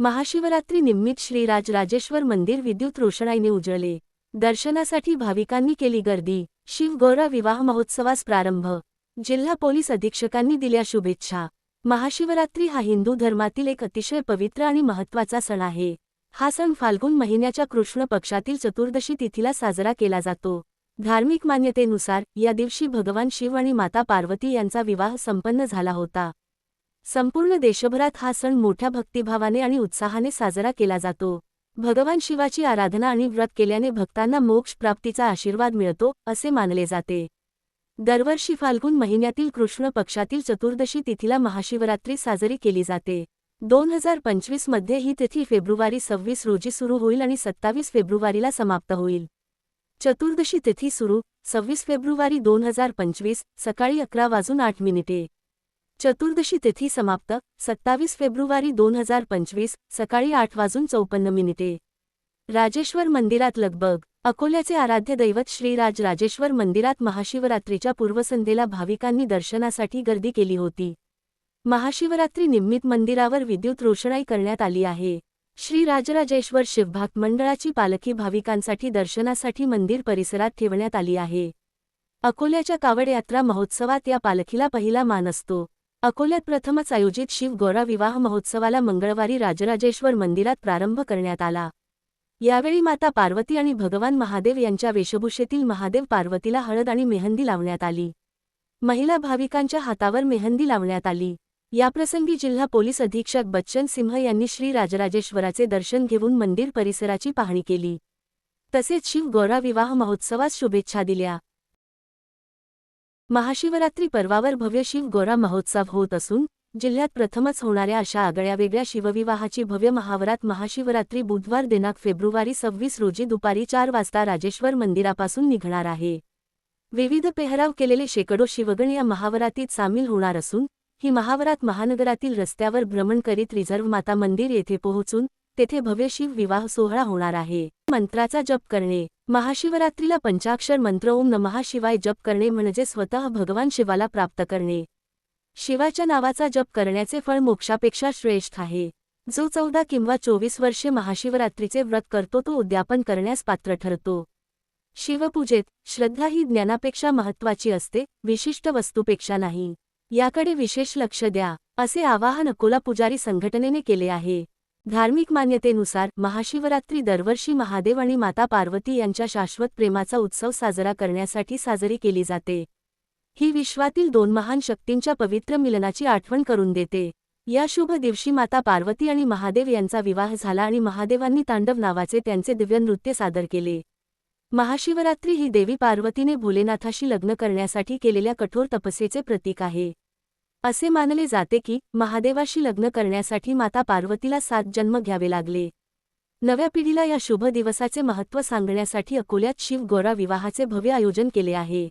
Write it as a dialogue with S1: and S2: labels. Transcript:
S1: महाशिवरात्री निमित्त श्रीराजराजेश्वर मंदिर विद्युत रोषणाईने उजळले. दर्शनासाठी भाविकांनी केली गर्दी. शिवगौरा विवाह महोत्सवास प्रारंभ. जिल्हा पोलीस अधीक्षकांनी दिल्या शुभेच्छा. महाशिवरात्री हा हिंदू धर्मातील एक अतिशय पवित्र आणि महत्त्वाचा सण आहे. हा सण फाल्गुन महिन्याच्या कृष्ण पक्षातील चतुर्दशी तिथीला साजरा केला जातो. धार्मिक मान्यतेनुसार या दिवशी भगवान शिव आणि माता पार्वती यांचा विवाह संपन्न झाला होता. संपूर्ण देशभरात हा सण मोठ्या भक्तिभावाने आणि उत्साहाने साजरा केला जातो. भगवान शिवाची आराधना आणि व्रत केल्याने भक्तांना मोक्ष प्राप्तीचा आशीर्वाद मिळतो असे मानले जाते. दरवर्षी फाल्गुन महिन्यातील कृष्ण पक्षातील चतुर्दशी तिथीला महाशिवरात्री साजरी केली जाते. दोन हजार पंचवीसमध्ये ही तिथी फेब्रुवारी सव्वीस रोजी सुरू होईल आणि सत्तावीस फेब्रुवारीला समाप्त होईल. चतुर्दशी तिथी सुरू सव्वीस फेब्रुवारी दोन हजार पंचवीस सकाळी अकरा वाजून आठ मिनिटे. चतुर्दशी तिथी समाप्त सत्तावीस फेब्रुवारी दोन हजार पंचवीस सकाळी आठ वाजून चौपन्न मिनिटे. राजेश्वर मंदिरात लगबग अकोल्याचे आराध्य दैवत श्रीराज राजेश्वर मंदिरात महाशिवरात्रीच्या पूर्वसंध्येला भाविकांनी दर्शनासाठी गर्दी केली होती. महाशिवरात्री निमित्त मंदिरावर विद्युत रोषणाई करण्यात आली आहे. श्री राजराजेश्वर शिवभाग मंडळाची पालखी भाविकांसाठी दर्शनासाठी मंदिर परिसरात ठेवण्यात आली आहे. अकोल्याच्या कावड यात्रा महोत्सवात या पालखीला पहिला मान असतो. अकोल्यात प्रथमच आयोजित शिवगौरा विवाह महोत्सवाला मंगळवारी राजराजेश्वर मंदिरात प्रारंभ करण्यात आला. यावेळी माता पार्वती आणि भगवान महादेव यांच्या वेशभूषेतील महादेव पार्वतीला हळद आणि मेहंदी लावण्यात आली. महिला भाविकांच्या हातावर मेहंदी लावण्यात आली. याप्रसंगी जिल्हा पोलीस अधीक्षक बच्चन सिंह यांनी श्री राजराजेश्वराचे दर्शन घेऊन मंदिर परिसराची पाहणी केली. तसेच शिव गौरा विवाह महोत्सवास शुभेच्छा दिल्या. महाशिवरात्री पर्वावर भव्य शिव गोरा महोत्सव होत असून जिल्ह्यात प्रथमच होणाऱ्या अशा आगळ्यावेगळ्या शिवविवाहाची भव्य महावरात महाशिवरात्री बुधवार दिनांक फेब्रुवारी सव्वीस रोजी दुपारी चार वाजता राजेश्वर मंदिरापासून निघणार आहे. विविध पेहराव केलेले शेकडो शिवगण या महावरातीत सामील होणार असून ही महावरात महानगरातील रस्त्यावर भ्रमण करीत रिझर्व्ह माता मंदिर येथे पोहोचून तेथे भव्य शिव विवाह सोहळा होणार आहे. मंत्राचा जप करणे. महाशिवरात्रीला पंचाक्षर मंत्र ओम नमः शिवाय जप करणे म्हणजे स्वतः भगवान शिवाला प्राप्त करणे. शिवाच्या नावाचा जप करण्याचे फळ मोक्षापेक्षा श्रेष्ठ आहे. जो चौदा किंवा चोवीस वर्षे महाशिवरात्रीचे व्रत करतो तो उद्यापन करण्यास पात्र ठरतो. शिवपूजेत श्रद्धा ही ज्ञानापेक्षा महत्त्वाची असते विशिष्ट वस्तूपेक्षा नाही. याकडे विशेष लक्ष द्या असे आवाहन अकोला पुजारी संघटनेने केले आहे. धार्मिक मान्यतेनुसार महाशिवरात्री दरवर्षी महादेव आणि माता पार्वती यांच्या शाश्वत प्रेमाचा उत्सव साजरा करण्यासाठी साजरी केली जाते. ही विश्वातील दोन महान शक्तींच्या पवित्र मिलनाची आठवण करून देते. या शुभ दिवशी माता पार्वती आणि महादेव यांचा विवाह झाला आणि महादेवांनी तांडव नावाचे त्यांचे दिव्य नृत्य सादर केले. महाशिवरात्री ही देवी पार्वतीने भोलेनाथाशी लग्न करण्यासाठी केलेल्या कठोर तपस्येचे प्रतीक आहे. असे मानले जाते की महादेवाशी लग्न करण्यासाठी माता पार्वतीला सात जन्म घ्यावे लागले. नव्या पिढीला या शुभ दिवसाचे महत्त्व सांगण्यासाठी अकोल्यात शिव गोरा विवाहाचे भव्य आयोजन केले आहे.